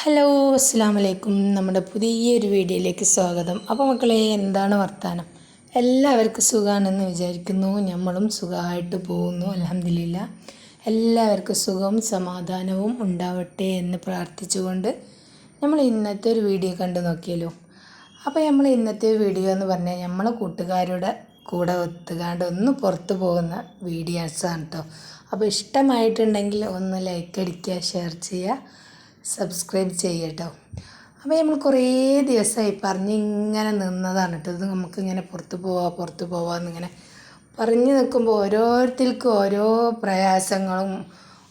Hello അസ്സാം വലൈക്കും നമ്മുടെ പുതിയൊരു വീഡിയോയിലേക്ക് സ്വാഗതം. അപ്പോൾ മക്കളെ എന്താണ് വർത്താനം? എല്ലാവർക്കും സുഖമാണെന്ന് വിചാരിക്കുന്നു. നമ്മളും സുഖമായിട്ട് പോകുന്നു അലഹമില്ല എല്ലാവർക്കും സുഖവും സമാധാനവും ഉണ്ടാവട്ടെ എന്ന് പ്രാർത്ഥിച്ചുകൊണ്ട് നമ്മൾ ഇന്നത്തെ ഒരു വീഡിയോ കണ്ടു നോക്കിയല്ലോ. അപ്പോൾ നമ്മൾ ഇന്നത്തെ വീഡിയോ എന്ന് പറഞ്ഞാൽ നമ്മളെ കൂട്ടുകാരുടെ കൂടെ ഒത്തുകാണ്ട് ഒന്ന് പുറത്ത് പോകുന്ന വീഡിയോസാണ് കേട്ടോ. അപ്പോൾ ഇഷ്ടമായിട്ടുണ്ടെങ്കിൽ ഒന്ന് ലൈക്ക് അടിക്കുക ഷെയർ ചെയ്യുക. സബ്സ്ക്രൈബ് ചെയ്യട്ടോ. അപ്പോൾ നമ്മൾ കുറേ ദിവസമായി പറഞ്ഞിങ്ങനെ നിന്നതാണ് കേട്ടോ. ഇത് നമുക്കിങ്ങനെ പുറത്ത് പോവാം പുറത്ത് പോവാമെന്നിങ്ങനെ പറഞ്ഞു നിൽക്കുമ്പോൾ ഓരോരുത്തർക്കും ഓരോ പ്രയാസങ്ങളും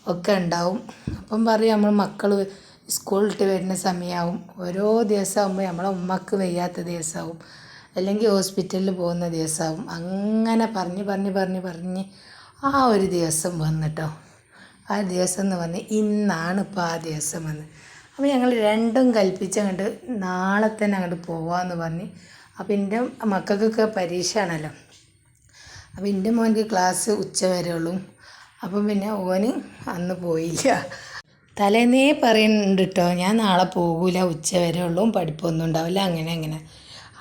ഒക്കെ ഉണ്ടാവും. അപ്പം പറയും നമ്മൾ മക്കൾ സ്കൂളിട്ട് വരുന്ന സമയമാവും ഓരോ ദിവസമാകുമ്പോൾ നമ്മളെ ഉമ്മക്ക് വയ്യാത്ത ദിവസമാവും. അല്ലെങ്കിൽ ഹോസ്പിറ്റലിൽ പോകുന്ന ദിവസമാവും. അങ്ങനെ പറഞ്ഞ് പറഞ്ഞ് പറഞ്ഞ് പറഞ്ഞ് ആ ഒരു ദിവസം വന്നിട്ടോ ആ ദിവസം എന്ന് പറഞ്ഞ് ഇന്നാണ് ഇപ്പോൾ ആ ദിവസം വന്ന്. അപ്പോൾ ഞങ്ങൾ രണ്ടും കൽപ്പിച്ച് നാളെ തന്നെ അങ്ങോട്ട് പോവാമെന്ന് പറഞ്ഞ്. അപ്പോൾ എന്റെ മക്കൾക്കൊക്കെ പരീക്ഷ ആണല്ലോ അപ്പോൾ എന്റെ മോന്റെ ക്ലാസ് ഉച്ച വരെ ഉള്ളൂ. അപ്പം പിന്നെ ഓന് അന്ന് പോയില്ല. തലേന്നേ പറയുന്നുണ്ട് കേട്ടോ ഞാൻ നാളെ പോകൂല ഉച്ച വരെ ഉള്ളൂ പഠിപ്പൊന്നും ഉണ്ടാവില്ല അങ്ങനെ അങ്ങനെ.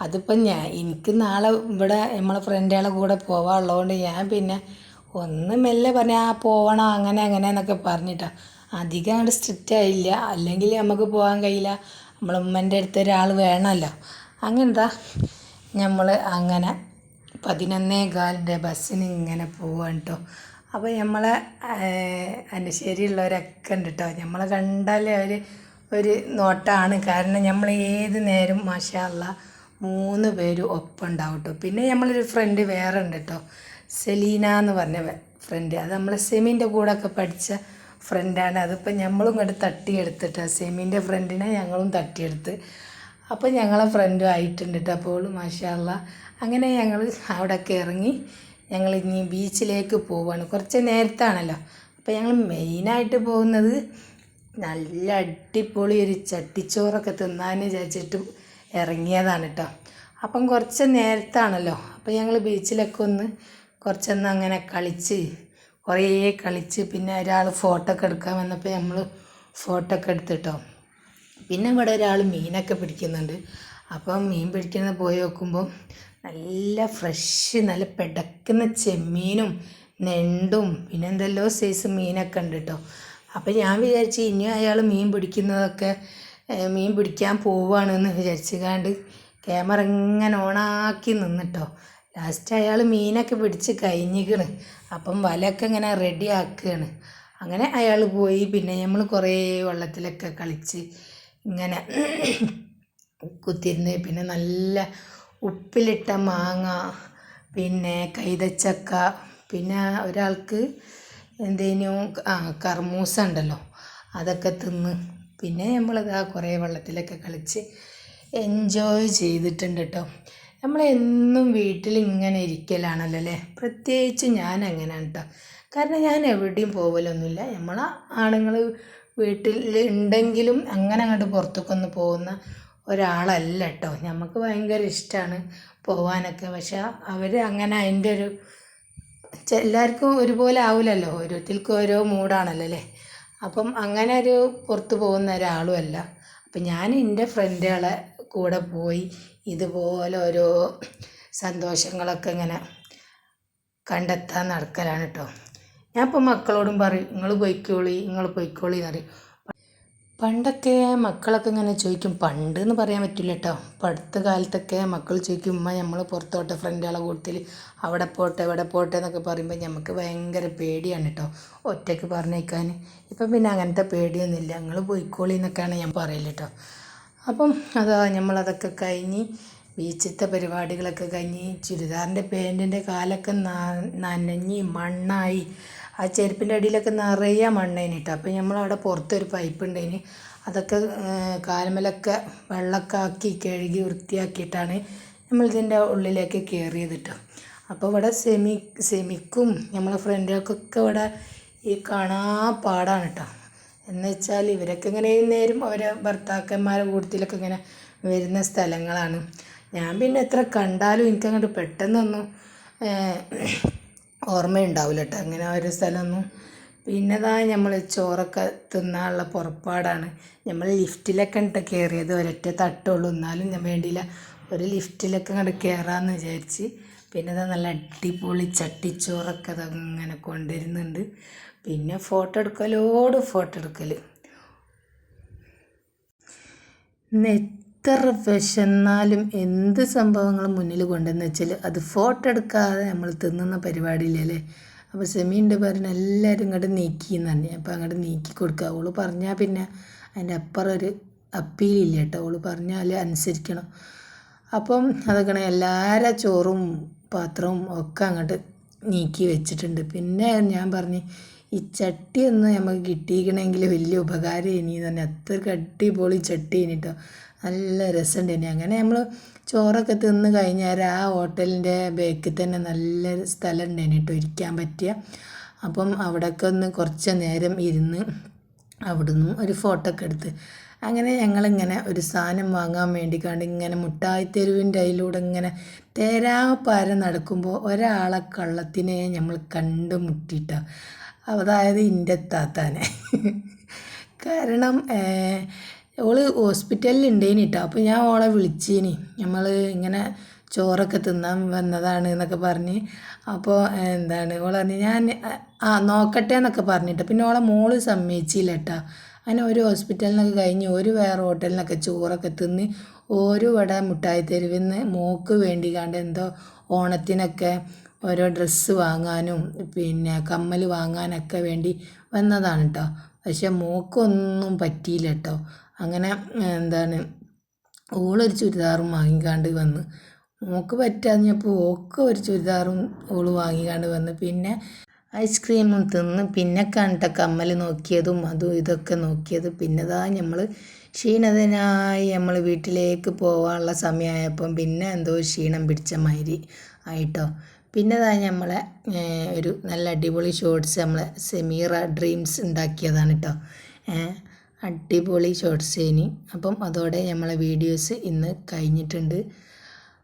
അതിപ്പം ഞാൻ എനിക്ക് നാളെ ഇവിടെ നമ്മളെ ഫ്രണ്ടുകളെ കൂടെ പോകാനുള്ളതുകൊണ്ട് ഞാൻ പിന്നെ ഒന്ന് മെല്ലെ പറഞ്ഞാൽ ആ പോവണം അങ്ങനെ അങ്ങനെ എന്നൊക്കെ പറഞ്ഞിട്ടാണ് അധികം അങ്ങോട്ട് സ്ട്രിക്റ്റ് ആയില്ല. അല്ലെങ്കിൽ നമുക്ക് പോകാൻ കഴിയില്ല. നമ്മളെ ഉമ്മന്റെ അടുത്ത് ഒരാൾ വേണമല്ലോ അങ്ങനെന്താ? നമ്മൾ അങ്ങനെ പതിനൊന്നേ കാലിന്റെ ബസ്സിന് ഇങ്ങനെ പോവാണ് കേട്ടോ അപ്പോൾ നമ്മളെ അനുശേരിയുള്ളവരൊക്കെ ഉണ്ട് കേട്ടോ നമ്മളെ കണ്ടാലേ അവർ ഒരു നോട്ടാണ്. കാരണം നമ്മൾ ഏത് നേരം മാഷാള്ള മൂന്ന് പേരും ഒപ്പം ഉണ്ടാവും കേട്ടോ പിന്നെ നമ്മളൊരു ഫ്രണ്ട് വേറെ ഉണ്ട് കേട്ടോ സെലീന എന്ന് പറഞ്ഞ ഫ്രണ്ട് അത് നമ്മളെ സെമീന്റെ കൂടെ ഒക്കെ പഠിച്ച ഫ്രണ്ടാണ് അതിപ്പോൾ നമ്മളും ഇങ്ങോട്ട് തട്ടിയെടുത്തിട്ട് സെമീന്റെ ഫ്രണ്ടിനെ ഞങ്ങളും തട്ടിയെടുത്ത്. അപ്പോൾ ഞങ്ങളെ ഫ്രണ്ടും ആയിട്ടുണ്ട് കേട്ടോ അപ്പോൾ മാഷാല്ല അങ്ങനെ ഞങ്ങൾ അവിടെയൊക്കെ ഇറങ്ങി ഞങ്ങൾ ഇനി ബീച്ചിലേക്ക് പോവുകയാണ് കുറച്ച് നേരത്താണല്ലോ. അപ്പോൾ ഞങ്ങൾ മെയിനായിട്ട് പോകുന്നത് നല്ല അടിപൊളി ഒരു ചട്ടിച്ചോറൊക്കെ തിന്നാൻ വിചാരിച്ചിട്ട് ഇറങ്ങിയതാണ് കേട്ടോ അപ്പം കുറച്ച് നേരത്താണല്ലോ. അപ്പോൾ ഞങ്ങൾ ബീച്ചിലൊക്കെ ഒന്ന് കുറച്ചൊന്ന് അങ്ങനെ കളിച്ച് കുറേ കളിച്ച് പിന്നെ ഒരാൾ ഫോട്ടോ ഒക്കെ എടുക്കാൻ വന്നപ്പോൾ നമ്മൾ ഫോട്ടോ ഒക്കെ എടുത്തിട്ടോ. പിന്നെ ഇവിടെ ഒരാൾ മീനൊക്കെ പിടിക്കുന്നുണ്ട്. അപ്പം മീൻ പിടിക്കുന്നത് പോയി നോക്കുമ്പോൾ നല്ല ഫ്രഷ് നല്ല പിടക്കുന്ന ചെമ്മീനും നെണ്ടും പിന്നെ എന്തെല്ലോ സൈസ് മീനൊക്കെ ഉണ്ട് കേട്ടോ അപ്പം ഞാൻ വിചാരിച്ചു ഇനിയും അയാൾ മീൻ പിടിക്കുന്നതൊക്കെ മീൻ പിടിക്കാൻ പോവുകയാണെന്ന് വിചാരിച്ചുകാണ്ട് ക്യാമറ ഇങ്ങനെ ഓണാക്കി നിന്നിട്ടോ. ലാസ്റ്റ് അയാൾ മീനൊക്കെ പിടിച്ച് കഴിഞ്ഞിക്കണ്. അപ്പം വലയൊക്കെ ഇങ്ങനെ റെഡി ആക്കുകയാണ് അങ്ങനെ അയാൾ പോയി. പിന്നെ നമ്മൾ കുറേ വെള്ളത്തിലൊക്കെ കളിച്ച് ഇങ്ങനെ കുത്തിരുന്ന് പിന്നെ നല്ല ഉപ്പിലിട്ട മാങ്ങ പിന്നെ കൈതച്ചക്ക പിന്നെ ഒരാൾക്ക് എന്തേനും കർമൂസ ഉണ്ടല്ലോ അതൊക്കെ തിന്ന്. പിന്നെ നമ്മളത് ആ കുറേ വെള്ളത്തിലൊക്കെ കളിച്ച് എൻജോയ് ചെയ്തിട്ടുണ്ട് കേട്ടോ നമ്മളെന്നും വീട്ടിൽ ഇങ്ങനെ ഇരിക്കലാണല്ലോ അല്ലേ? പ്രത്യേകിച്ച് ഞാൻ അങ്ങനെയാണ് കേട്ടോ കാരണം ഞാൻ എവിടെയും പോകലൊന്നുമില്ല നമ്മൾ ആണുങ്ങൾ വീട്ടിൽ ഉണ്ടെങ്കിലും അങ്ങനെ അങ്ങോട്ട് പുറത്തേക്കൊന്ന് പോകുന്ന ഒരാളല്ല കേട്ടോ നമുക്ക് ഭയങ്കര ഇഷ്ടമാണ് പോകാനൊക്കെ പക്ഷെ അവർ അങ്ങനെ അതിന്റെ ഒരു എല്ലാവർക്കും ഒരുപോലെ ആവില്ലല്ലോ ഓരോരുത്തർക്കും ഓരോ മൂഡാണല്ലോ അല്ലേ? അപ്പം അങ്ങനെ ഒരു പുറത്ത് പോകുന്ന ഒരാളുമല്ല അപ്പം ഞാൻ എന്റെ ഫ്രണ്ടുകളെ കൂടെ പോയി ഇതുപോലെ ഓരോ സന്തോഷങ്ങളൊക്കെ ഇങ്ങനെ കണ്ടെത്താൻ നടക്കലാണ് കേട്ടോ. ഞാൻ ഇപ്പോൾ മക്കളോടും പറയും നിങ്ങൾ പൊയ്ക്കോളി നിങ്ങൾ പൊയ്ക്കോളി എന്ന് പറയും. പണ്ടൊക്കെ മക്കളൊക്കെ ഇങ്ങനെ ചോദിക്കും പണ്ട് എന്ന് പറയാൻ പറ്റില്ല കേട്ടോ. ഇപ്പം അടുത്ത കാലത്തൊക്കെ മക്കൾ ചോദിക്കും ഉമ്മ നമ്മൾ പുറത്തോട്ടെ ഫ്രണ്ടുകളെ കൂട്ടത്തിൽ അവിടെ പോട്ടെ ഇവിടെ പോട്ടെ എന്നൊക്കെ പറയുമ്പോൾ നമുക്ക് ഭയങ്കര പേടിയാണ് കേട്ടോ ഒറ്റയ്ക്ക് പറഞ്ഞേക്കാൻ. ഇപ്പം പിന്നെ അങ്ങനത്തെ പേടിയൊന്നുമില്ല നിങ്ങൾ പോയിക്കോളി എന്നൊക്കെയാണ് ഞാൻ പറയൽ കേട്ടോ. അപ്പം അത് നമ്മളതൊക്കെ കഴിഞ്ഞ് ബീച്ചിലത്തെ പരിപാടികളൊക്കെ കഴിഞ്ഞ് ചുരിദാറിന്റെ പാന്റിന്റെ കാലൊക്കെ നനഞ്ഞ് മണ്ണായി. ആ ചെരുപ്പിന്റെ അടിയിലൊക്കെ നിറയെ മണ്ണേന് കേട്ടോ അപ്പോൾ നമ്മളവിടെ പുറത്തൊരു പൈപ്പ് ഉണ്ടേന് അതൊക്കെ കാൽമലൊക്കെ വെള്ളമൊക്കെ ആക്കി കഴുകി വൃത്തിയാക്കിയിട്ടാണ് നമ്മളിതിന്റെ ഉള്ളിലേക്ക് കയറിയത് കേട്ടോ അപ്പോൾ ഇവിടെ സെമി സെമിക്കും നമ്മളെ ഫ്രണ്ടുകൾക്കൊക്കെ ഇവിടെ ഈ കാണാ പാടാണ് കേട്ടോ എന്ന് വെച്ചാൽ ഇവരൊക്കെ ഇങ്ങനെ നേരം അവരെ ഭർത്താക്കന്മാരെ കൂട്ടത്തിലൊക്കെ ഇങ്ങനെ വരുന്ന സ്ഥലങ്ങളാണ്. ഞാൻ പിന്നെ എത്ര കണ്ടാലും എനിക്കങ്ങോട്ട് പെട്ടെന്നൊന്നും ഓർമ്മയുണ്ടാവില്ല കേട്ടോ അങ്ങനെ ഒരു സ്ഥലമൊന്നും. പിന്നെതാ നമ്മൾ ചോറൊക്കെ തിന്നാനുള്ള പുറപ്പാടാണ്. നമ്മൾ ലിഫ്റ്റിലൊക്കെ ഇട്ട് കയറിയത് ഒരൊറ്റ തട്ടുള്ളൂ. എന്നാലും ഞാൻ വേണ്ടിയില്ല ഒരു ലിഫ്റ്റിലൊക്കെ അങ്ങോട്ട് കയറാമെന്ന് വിചാരിച്ച്. പിന്നെ നല്ല അടിപൊളി ചട്ടിച്ചോറൊക്കെ അതങ്ങനെ കൊണ്ടുവരുന്നുണ്ട്. പിന്നെ ഫോട്ടോ എടുക്കലോട് ഫോട്ടോ എടുക്കൽ ഇന്ന് എത്ര വിശന്നാലും എന്ത് സംഭവങ്ങൾ മുന്നിൽ കൊണ്ടുവന്ന് വെച്ചാൽ അത് ഫോട്ടോ എടുക്കാതെ നമ്മൾ തിന്നുന്ന പരിപാടിയില്ലല്ലേ അപ്പോൾ സെമീന്റെ പറഞ്ഞ എല്ലാവരും ഇങ്ങോട്ട് നീക്കിയെന്ന് പറഞ്ഞു. അപ്പോൾ അങ്ങോട്ട് നീക്കി കൊടുക്കുക. അവൾ പറഞ്ഞാൽ പിന്നെ അതിന്റെ അപ്പുറം ഒരു അപ്പീലില്ല കേട്ടോ. അവൾ പറഞ്ഞാൽ അനുസരിക്കണം. അപ്പം അതൊക്കെ എല്ലാവരും ചോറും പാത്രവും ഒക്കെ അങ്ങോട്ട് നീക്കി വെച്ചിട്ടുണ്ട്. പിന്നെ ഞാൻ പറഞ്ഞു ഈ ചട്ടി ഒന്ന് നമുക്ക് കിട്ടിയിരിക്കണമെങ്കിൽ വലിയ ഉപകാരം ഇനി തന്നെ. അത്രയ്ക്ക് അടിപൊളി ചട്ടി ഇനിട്ടോ നല്ല രസമുണ്ട് അങ്ങനെ നമ്മൾ ചോറൊക്കെ തിന്ന് കഴിഞ്ഞാൽ ആ ഹോട്ടലിന്റെ ബേക്കിൽ തന്നെ നല്ല സ്ഥലം ഉണ്ടായിരുന്നു കേട്ടോ ഇരിക്കാൻ പറ്റിയ. അപ്പം അവിടെയൊക്കെ ഒന്ന് കുറച്ച് നേരം ഇരുന്ന് അവിടുന്ന് ഒരു ഫോട്ടോ ഒക്കെ എടുത്ത്. അങ്ങനെ ഞങ്ങളിങ്ങനെ ഒരു സാധനം വാങ്ങാൻ വേണ്ടി കണ്ട് ഇങ്ങനെ മുട്ടായി തെരുവിന്റെ അതിലൂടെ ഇങ്ങനെ തേരാപ്പാരം നടക്കുമ്പോൾ ഒരാളെ കള്ളത്തിനെ നമ്മൾ കണ്ട് മുട്ടിയിട്ട അതായത് എന്റെ താത്താനെ. കാരണം ഓൾ ഹോസ്പിറ്റലിൽ ഉണ്ടേനി കേട്ടോ അപ്പോൾ ഞാൻ ഓളെ വിളിച്ചീനി. നമ്മൾ ഇങ്ങനെ ചോറൊക്കെ തിന്നാൻ വന്നതാണ് എന്നൊക്കെ പറഞ്ഞ്. അപ്പോൾ എന്താണ് ഓളെ പറഞ്ഞ് ഞാൻ ആ നോക്കട്ടെ എന്നൊക്കെ പറഞ്ഞിട്ട്. പിന്നെ ഓളെ മോൾ സമ്മതിച്ചില്ല കേട്ടോ അങ്ങനെ ഒരു ഹോസ്പിറ്റലിനൊക്കെ കഴിഞ്ഞ് ഒരു വേറെ ഹോട്ടലിനൊക്കെ ചോറൊക്കെ തിന്ന് ഓരോ വട മുട്ടായി തെരുവിൽ നിന്ന് മോക്ക് വേണ്ടി കണ്ട് എന്തോ ഓണത്തിനൊക്കെ ഓരോ ഡ്രസ്സ് വാങ്ങാനും പിന്നെ കമ്മൽ വാങ്ങാനൊക്കെ വേണ്ടി വന്നതാണ് കേട്ടോ പക്ഷെ മോക്കൊന്നും പറ്റിയില്ല കേട്ടോ അങ്ങനെ എന്താണ് ഓളൊരു ചുരിദാറും വാങ്ങിക്കാണ്ട് വന്ന്. മോക്ക് പറ്റാഞ്ഞപ്പോൾ ഓക്ക് ഒരു ചുരിദാറും ഓൾ വാങ്ങിക്കാണ്ട് വന്ന്. പിന്നെ ഐസ്ക്രീമും തിന്ന് പിന്നെ കണ്ട കമ്മൽ നോക്കിയതും അതും ഇതൊക്കെ നോക്കിയത്. പിന്നെതാ നമ്മൾ ക്ഷീണതനായി നമ്മൾ വീട്ടിലേക്ക് പോകാനുള്ള സമയമായപ്പം പിന്നെ എന്തോ ക്ഷീണം പിടിച്ച മാതിരി ആയിട്ടോ പിന്നെ ഇതാ നമ്മളെ ഒരു നല്ല അടിപൊളി ഷോർട്സ് നമ്മളെ സെമീറ ഡ്രീംസ് ഉണ്ടാക്കിയതാണ് കേട്ടോ അടിപൊളി ഷോർട്സ് ഇനി അപ്പം അതോടെ നമ്മളെ വീഡിയോസ് ഇന്ന് കഴിഞ്ഞിട്ടുണ്ട്.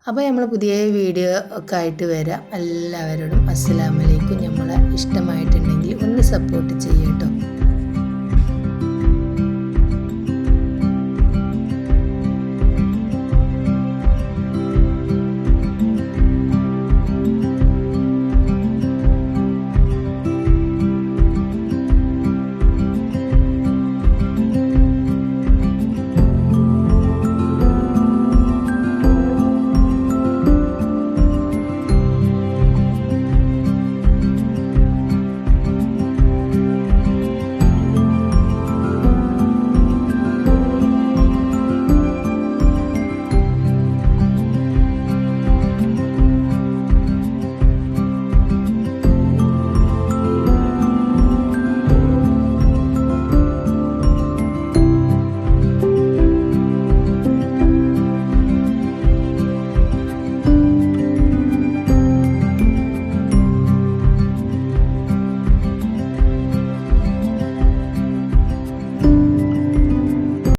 അപ്പോൾ നമ്മൾ പുതിയ വീഡിയോ ഒക്കെ ആയിട്ട് വരാം. എല്ലാവരോടും അസ്സലാമലൈക്കും നമ്മളെ ഇഷ്ടമായിട്ടുണ്ടെങ്കിൽ ഒന്ന് സപ്പോർട്ട് ചെയ്യട്ടോ